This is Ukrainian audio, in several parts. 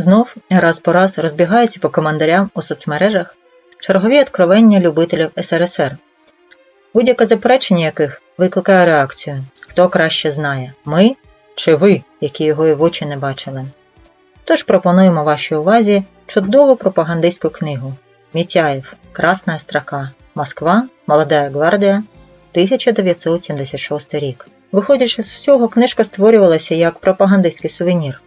Знов раз по раз розбігаються по командарям у соцмережах чергові откровення любителів СРСР, будь-яке заперечення яких викликає реакцію. Хто краще знає ми чи ви, які його і в очі не бачили. Тож пропонуємо вашій увазі чудову пропагандистську книгу Мітяєв. Красна строка. Москва, Молодая гвардія, 1976 рік. Виходячи з всього, книжка створювалася як пропагандистський сувенір,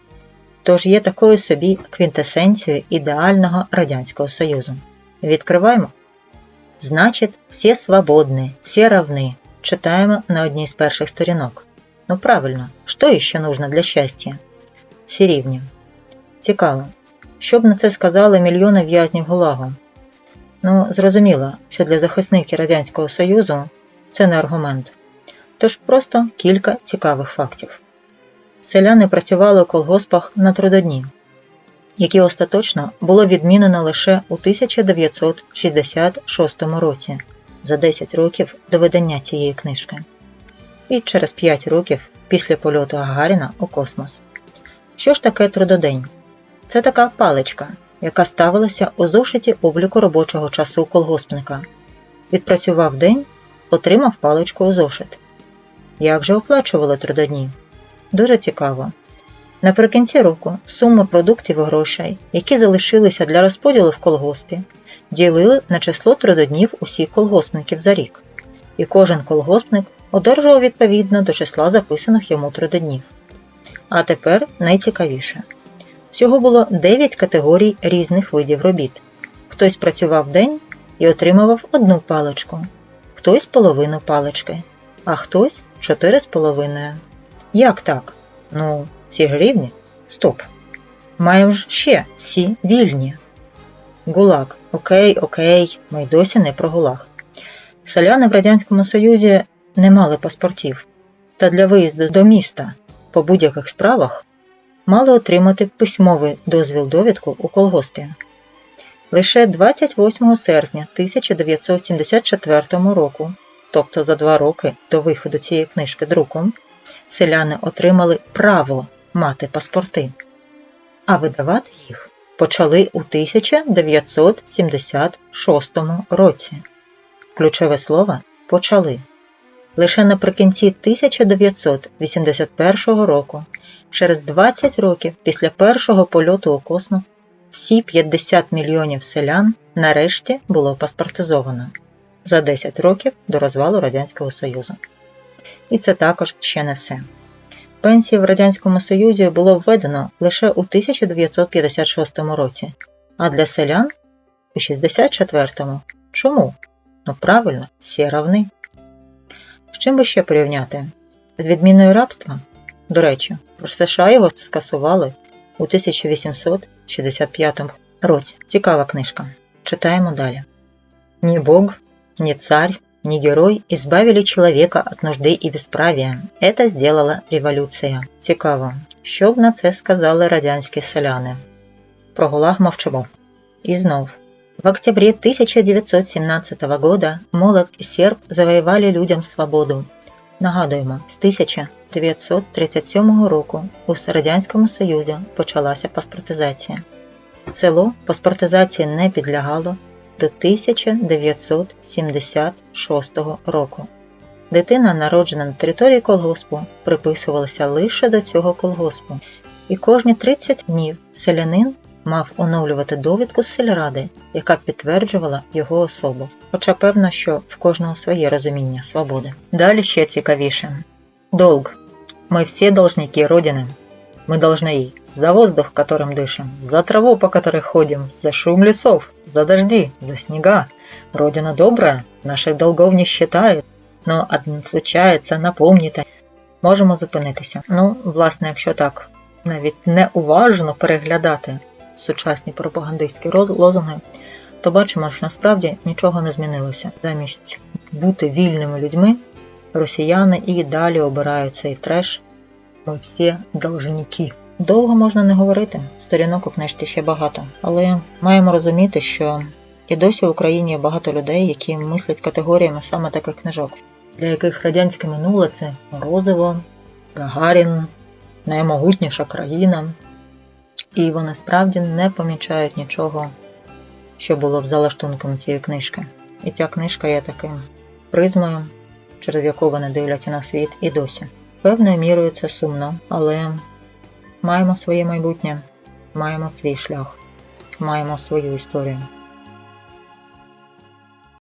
тож є такою собі квінтесенцією ідеального Радянського Союзу. Відкриваємо. Значить, всі свободні, всі равны. Читаємо на одній з перших сторінок. Ну правильно, що іще нужно для щастя? Всі рівні. Цікаво, що б на це сказали мільйони в'язнів Гулагу? Ну, зрозуміло, що для захисників Радянського Союзу це не аргумент. Тож просто кілька цікавих фактів. Селяни працювали у колгоспах на трудодні, які остаточно було відмінено лише у 1966 році, за 10 років до видання цієї книжки, і через 5 років після польоту Гагаріна у космос. Що ж таке трудодень? Це така паличка, яка ставилася у зошиті обліку робочого часу колгоспника. Відпрацював день, отримав паличку у зошит. Як же оплачували трудодні? Дуже цікаво. Наприкінці року сума продуктів і грошей, які залишилися для розподілу в колгоспі, ділили на число трудоднів усіх колгоспників за рік, і кожен колгоспник одержував відповідно до числа записаних йому трудоднів. А тепер найцікавіше. Всього було 9 категорій різних видів робіт. Хтось працював день і отримував одну паличку, хтось половину палички, а хтось чотири з половиною. Як так? Ну, всі ж рівні? Стоп. Маємо ж ще всі вільні. Гулаг. Окей, окей, ми й досі не про гулаг. Селяни в Радянському Союзі не мали паспортів, та для виїзду до міста по будь-яких справах мали отримати письмовий дозвіл довідку у колгоспі. Лише 28 серпня 1974 року, тобто за два роки до виходу цієї книжки друком, селяни отримали право мати паспорти, а видавати їх почали у 1976 році. Ключове слово почали. Лише наприкінці 1981 року, через 20 років після першого польоту у космос, всі 50 мільйонів селян нарешті було паспортизовано за 10 років до розвалу Радянського Союзу. І це також ще не все. Пенсії в Радянському Союзі було введено лише у 1956 році, а для селян у 64-му. Чому? Ну правильно, всі равни. З чим би ще порівняти? З відміною рабства? До речі, в США його скасували у 1865 році. Цікава книжка. Читаємо далі. Ні Бог, ні царь, ни герой избавили человека от нужди і безправія. Это сделала революція. Цікаво, що б на це сказали радянські селяни. Про гулаг мовчимо. І знов. В октябре 1917 года молот і серб завоювали людям свободу. Нагадуємо, з 1937 року у Радянському Союзі почалася паспортизація. Село паспортизації не підлягало до 1976 року. Дитина, народжена на території колгоспу, приписувалася лише до цього колгоспу, і кожні 30 днів селянин мав оновлювати довідку з сільради, яка підтверджувала його особу. Хоча певно, що в кожного своє розуміння свободи. Далі ще цікавіше. Долг. Ми всі должники Родини. Мы должны ей за воздух, которым дышим, за траву, по которой ходим, за шум лесов, за дожди, за снега. Родина добрая, наших долгов не считает, но случається напомніти. Можемо зупинитися. Ну, власне, якщо так, навіть неуважно переглядати сучасні пропагандистські лозунги, то бачимо, що насправді нічого не змінилося. Замість бути вільними людьми, росіяни і далі обирають цей треш. Ми всі должники. Довго можна не говорити, сторінок у книжці ще багато, але маємо розуміти, що і досі в Україні є багато людей, які мислять категоріями саме таких книжок, для яких радянське минуле це Морозиво, Гагарін, наймогутніша країна. і вони справді не помічають нічого, що було в залаштунком цієї книжки. І ця книжка є таким призмою, через яку вони дивляться на світ і досі. Певною мірою це сумно, але маємо своє майбутнє, маємо свій шлях, маємо свою історію.